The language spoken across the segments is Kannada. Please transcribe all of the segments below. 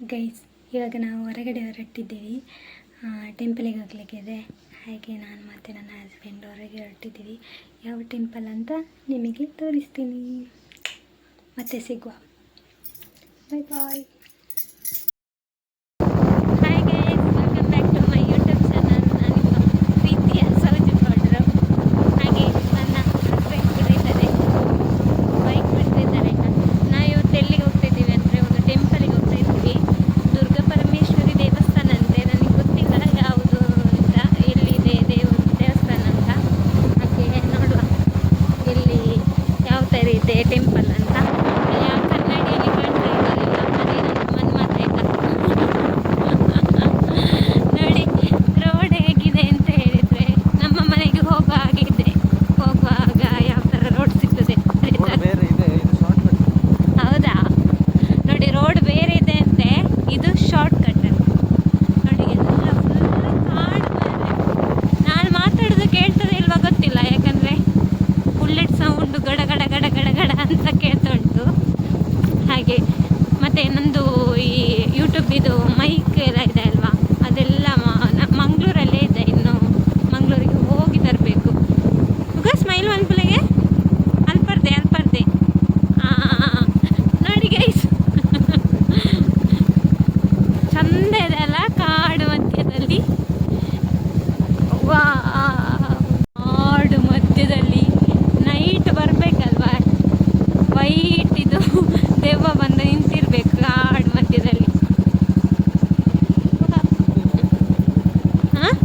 ಗೈಸ್ ಇವಾಗ ನಾವು ಹೊರಗಡೆ ಹೊರಟಿದ್ದೀವಿ. ಟೆಂಪಲಿಗೆ ಹೋಗ್ಲಿಕ್ಕಿದೆ ಹಾಗೆ ನಾನು ಮತ್ತು ನನ್ನ ಹಸ್ಬೆಂಡ್ ಹೊರಗೆ ಹೊರಟಿದ್ದೀವಿ. ಯಾವ ಟೆಂಪಲ್ ಅಂತ ನಿಮಗೆ ತೋರಿಸ್ತೀನಿ. ಮತ್ತೆ ಸಿಗುವ. Bye bye hi guys welcome back to my YouTube channel ನಾನು ನಿಮ್ಮ ಪ್ರೀತಿಯ ಸೌಜಿ ಪೌಡ್ರು ಹಾಗೆ ನನ್ನ ಹಸ್ಬೆಂಡ್ ಕೂಡ ಇದ್ದಾರೆ ಬೈಕ್ ಬಿಡ್ತಿದ್ದಾರೆ ನಾವು ಇವತ್ತು ಎಲ್ಲಿಗೆ ಹೋಗ್ತಿದ್ದೀವಿ ಅಂದರೆ ಒಂದು ಟೆಂಪಲಿಗೆ ಹೋಗ್ತಾ ಇದ್ದೀವಿ ದುರ್ಗಾ ಪರಮೇಶ್ವರಿ ದೇವಸ್ಥಾನ ಅಂತೆ ನನಗೆ ಗೊತ್ತಿಲ್ಲ ಯಾವುದು ಅಂತ ಎಲ್ಲಿದೆ ದೇವ ದೇವಸ್ಥಾನ ಅಂತ ಹಾಗೆ ನೋಡುವ ಎಲ್ಲಿ ಯಾವ ಥರ ಇದೆ ಟೆಂಪಲ್ ಅಂತ ಯಾವ ಕನ್ನಡಿಯಲ್ಲಿ ಕಾಣ್ತಾ ಇದ್ದಾರಲ್ಲ ಅದೇ ನನ್ನ ಮನ್ಮಥ ಆಯ್ತಾ ನೋಡಿ ರೋಡ್ ಹೇಗಿದೆ ಅಂತ ಹೇಳಿದರೆ ನಮ್ಮ ಮನೆಗೆ ಹೋಗುವ ಹಾಗೆ ಇದೆ ಹೋಗುವಾಗ ಯಾವ ಥರ ರೋಡ್ ಸಿಗ್ತದೆ ಅದೇ ಥರ ಬೇರೆ ಇದೆ ಇದು ಶಾರ್ಟ್ ಕಟ್ ಹೌದಾ ನೋಡಿ ರೋಡ್ ಬೇರೆ ಇದೆ ಅಂತೆ ಇದು ಶಾರ್ಟ್ ಕಟ್ ನೋಡಿ ಎಲ್ಲ ಫುಲ್ ಕಾಡು ಮೇಲೆ ನಾನು ಮಾತಾಡೋದು ಕೇಳ್ತದೆ ಇಲ್ವಾ ಗೊತ್ತಿಲ್ಲ ಯಾಕಂದರೆ ಬುಲೆಟ್ ಸೌಂಡು ಗಡ ಗಡ ಗಡ ಗಡ ಗಡ ಅಂತ ಕೇಳ್ತಾ ಉಂಟು ಹಾಗೆ ಮತ್ತು ನಂದು ಈ ಯೂಟ್ಯೂಬ್ ಇದು ಮೈಕ್ ಎಲ್ಲ ಇದೆ ಅಲ್ವಾ ಅದೆಲ್ಲ ಮಂಗಳೂರಲ್ಲೇ ಇದೆ ಇನ್ನು ಮಂಗಳೂರಿಗೆ ಹೋಗಿ ತರಬೇಕು ಈಗ ಸ್ಮೈಲ್ ಅನ್ಪುಲೆಗೆ ಅಲ್ಪರ್ದೆ ಅಲ್ಪರ್ದೆ ಆ, ನೋಡಿ ಗೈಸ್ ಚಂದ ಇದೆ ಅಲ್ಲ ಕಾಡು ಮಧ್ಯದಲ್ಲಿ ವಾ ಕಾಡು ಮಧ್ಯದಲ್ಲಿ ನೈಟ್ ಬರಬೇಕಲ್ವಾ ವೈಟ್ ಇದು ದೆವ್ವ ಬಂದು ನಿಂತಿರ್ಬೇಕು ಕಾಡು ಮಧ್ಯದಲ್ಲಿ ಹಾಂ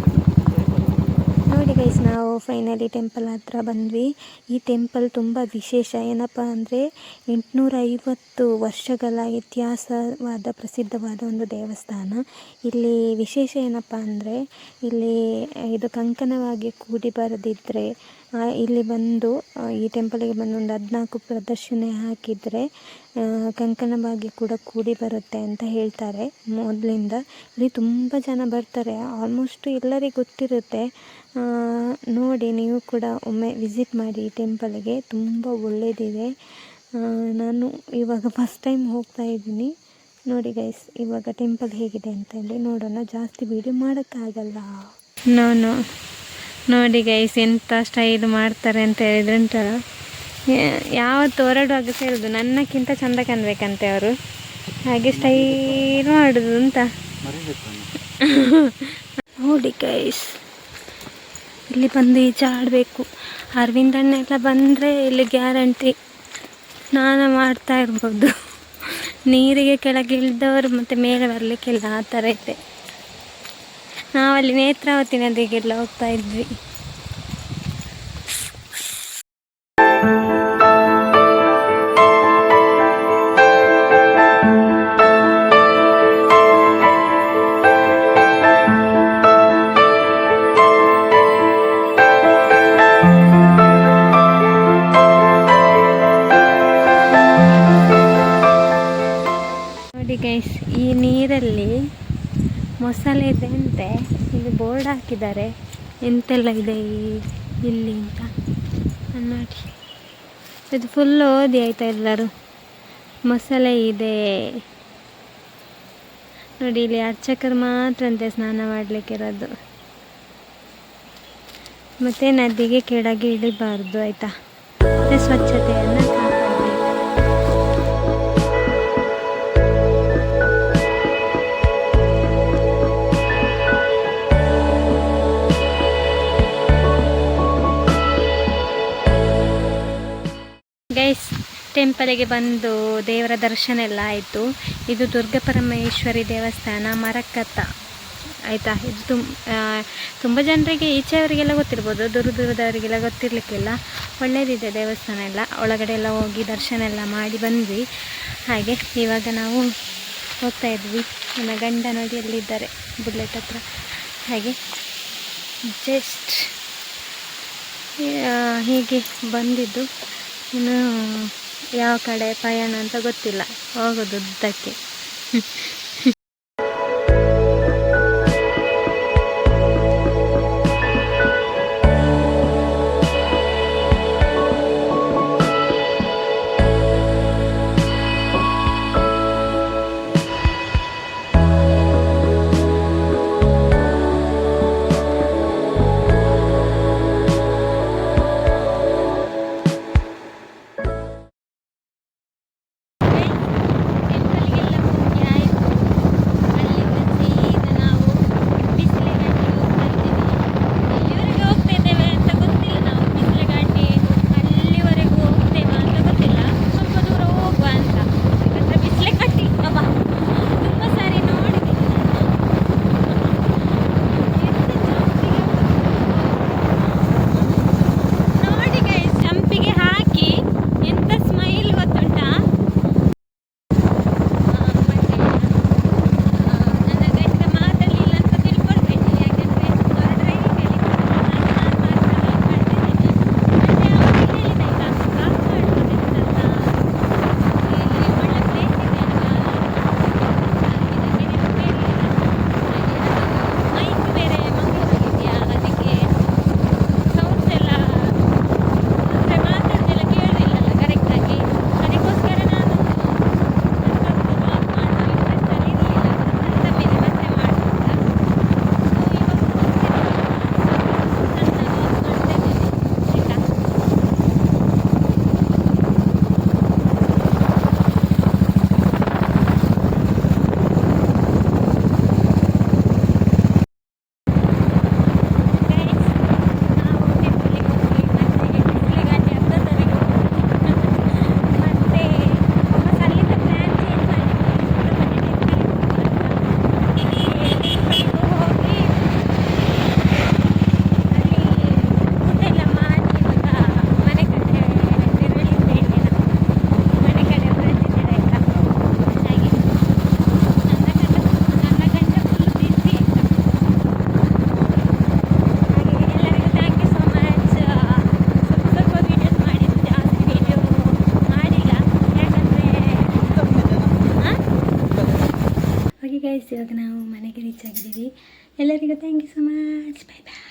ನೋಡಿ ಗೈಸ್ ನಾವು ಫೈನಲಿ ಟೆಂಪಲ್ ಹತ್ರ ಬಂದ್ವಿ. ಈ ಟೆಂಪಲ್ ತುಂಬ ವಿಶೇಷ. ಏನಪ್ಪ ಅಂದರೆ ಎಂಟುನೂರ ಐವತ್ತು ವರ್ಷಗಳ ಇತಿಹಾಸವಾದ ಪ್ರಸಿದ್ಧವಾದ ಒಂದು ದೇವಸ್ಥಾನ. ಇಲ್ಲಿ ವಿಶೇಷ ಏನಪ್ಪ ಅಂದರೆ ಇಲ್ಲಿ ಇದು ಕಂಕಣವಾಗಿ ಕೂಡಿ ಬರದಿದ್ದರೆ ಇಲ್ಲಿ ಬಂದು ಈ ಟೆಂಪಲಿಗೆ ಬಂದು ಒಂದು ಹದಿನಾಲ್ಕು ಪ್ರದರ್ಶನ ಹಾಕಿದರೆ ಕಂಕಣ ಭಾಗ್ಯ ಕೂಡ ಕೂಡಿ ಬರುತ್ತೆ ಅಂತ ಹೇಳ್ತಾರೆ. ಮೊದಲಿಂದ ಇಲ್ಲಿ ತುಂಬ ಜನ ಬರ್ತಾರೆ. ಆಲ್ಮೋಸ್ಟ್ ಎಲ್ಲರಿಗೂ ಗೊತ್ತಿರುತ್ತೆ. ನೋಡಿ, ನೀವು ಕೂಡ ಒಮ್ಮೆ ವಿಸಿಟ್ ಮಾಡಿ ಈ ಟೆಂಪಲಿಗೆ ತುಂಬ ಒಳ್ಳೆಯದಿದೆ ನಾನು ಇವಾಗ ಫಸ್ಟ್ ಟೈಮ್ ಹೋಗ್ತಾ ಇದ್ದೀನಿ. ನೋಡಿ ಗೈಸ್ ಇವಾಗ ಟೆಂಪಲ್ ಹೇಗಿದೆ ಅಂತ ಹೇಳಿ ನೋಡೋಣ. ಜಾಸ್ತಿ ವೀಡಿಯೋ ಮಾಡೋಕ್ಕಾಗಲ್ಲ. ನಾನು ನೋಡಿ ಗೈಸ್ ಎಂಥ ಸ್ಟೈಲ್ ಮಾಡ್ತಾರೆ ಅಂತ ಹೇಳಿದ್ರೆ ಉಂಟಲ್ಲ ಯಾವತ್ತು ಹೊರಡುವಾಗ ಸೇರೋದು. ನನ್ನಕ್ಕಿಂತ ಚಂದ ಕಾಣ್ಬೇಕಂತೆ ಅವರು. ಹಾಗೆ ಸ್ಟೈಲ್ ಮಾಡೋದು ಅಂತ ನೋಡಿ ಗೈಸ್ ಇಲ್ಲಿ ಬಂದು ಈಜೆ ಆಡಬೇಕು. ಅರವಿಂದ್ ಎಲ್ಲ ಬಂದರೆ ಇಲ್ಲಿ ಗ್ಯಾರಂಟಿ ಸ್ನಾನ ಮಾಡ್ತಾ ಇರ್ಬೋದು. ನೀರಿಗೆ ಕೆಳಗೆ ಇಳಿದವರು ಮತ್ತು ಮೇಲೆ ಬರಲಿಕ್ಕಿಲ್ಲ ಆ ಥರ ಇದೆ. ನಾವಲ್ಲಿ ನೇತ್ರಾವತಿ ನದಿಗೆಲ್ಲ ಹೋಗ್ತಾ ಇದ್ವಿ. ನೋಡಿ ಗೈಸ್ ಈ ನೀರಲ್ಲಿ ಮೊಸಳೆ ಇದೆ ಅಂತೆ. ಇಲ್ಲಿ ಬೋರ್ಡ್ ಹಾಕಿದ್ದಾರೆ. ಎಂತೆಲ್ಲ ಇದೆ ಈ ಇಲ್ಲಿ ಅಂತ. ನೋಡಿ ಇದು ಫುಲ್ ಓದಿ ಆಯ್ತಾ ಎಲ್ಲರೂ? ಮೊಸಳೆ ಇದೆ. ನೋಡಿ, ಇಲ್ಲಿ ಅರ್ಚಕರು ಮಾತ್ರ ಅಂತೆ ಸ್ನಾನ ಮಾಡಲಿಕ್ಕಿರೋದು ಮತ್ತು ನದಿಗೆ ಕೆಳಗೆ ಇಳಿಬಾರ್ದು, ಆಯಿತಾ? ಮತ್ತು ಸ್ವಚ್ಛತೆಯನ್ನು ಗೈಸ್ ಟೆಂಪಲಿಗೆ ಬಂದು ದೇವರ ದರ್ಶನ ಎಲ್ಲ ಆಯಿತು. ಇದು ದುರ್ಗಾ ಪರಮೇಶ್ವರಿ ದೇವಸ್ಥಾನ ಮರಕತ್ತ ಆಯಿತಾ? ಇದು ತುಮ್ ತುಂಬ ಜನರಿಗೆ ಈಚೆಯವರಿಗೆಲ್ಲ ಗೊತ್ತಿರ್ಬೋದು, ದೂರ ದೂರದವರಿಗೆಲ್ಲ ಗೊತ್ತಿರಲಿಕ್ಕಿಲ್ಲ. ಒಳ್ಳೆಯದಿದೆ ದೇವಸ್ಥಾನ ಎಲ್ಲ. ಒಳಗಡೆ ಎಲ್ಲ ಹೋಗಿ ದರ್ಶನ ಎಲ್ಲ ಮಾಡಿ ಬಂದ್ವಿ. ಹಾಗೆ ಇವಾಗ ನಾವು ಹೋಗ್ತಾ ಇದ್ವಿ. ನನ್ನ ಗಂಡ ನೋಡಿ ಎಲ್ಲಿದ್ದಾರೆ? ಬುಲೆಟ್ ಹತ್ರ. ಹಾಗೆ ಜಸ್ಟ್ ಹೀಗೆ ಬಂದಿದ್ದು. ಇನ್ನು ಯಾವ ಕಡೆ ಪಯಣ ಅಂತ ಗೊತ್ತಿಲ್ಲ. ಹೋಗೋದು ಉದ್ದಕ್ಕೆ. ಇವಾಗ ನಾವು ಮನೆಗೆ ರೀಚ್ ಆಗಿದ್ದೀವಿ. ಎಲ್ಲರಿಗೂ thank you so much bye bye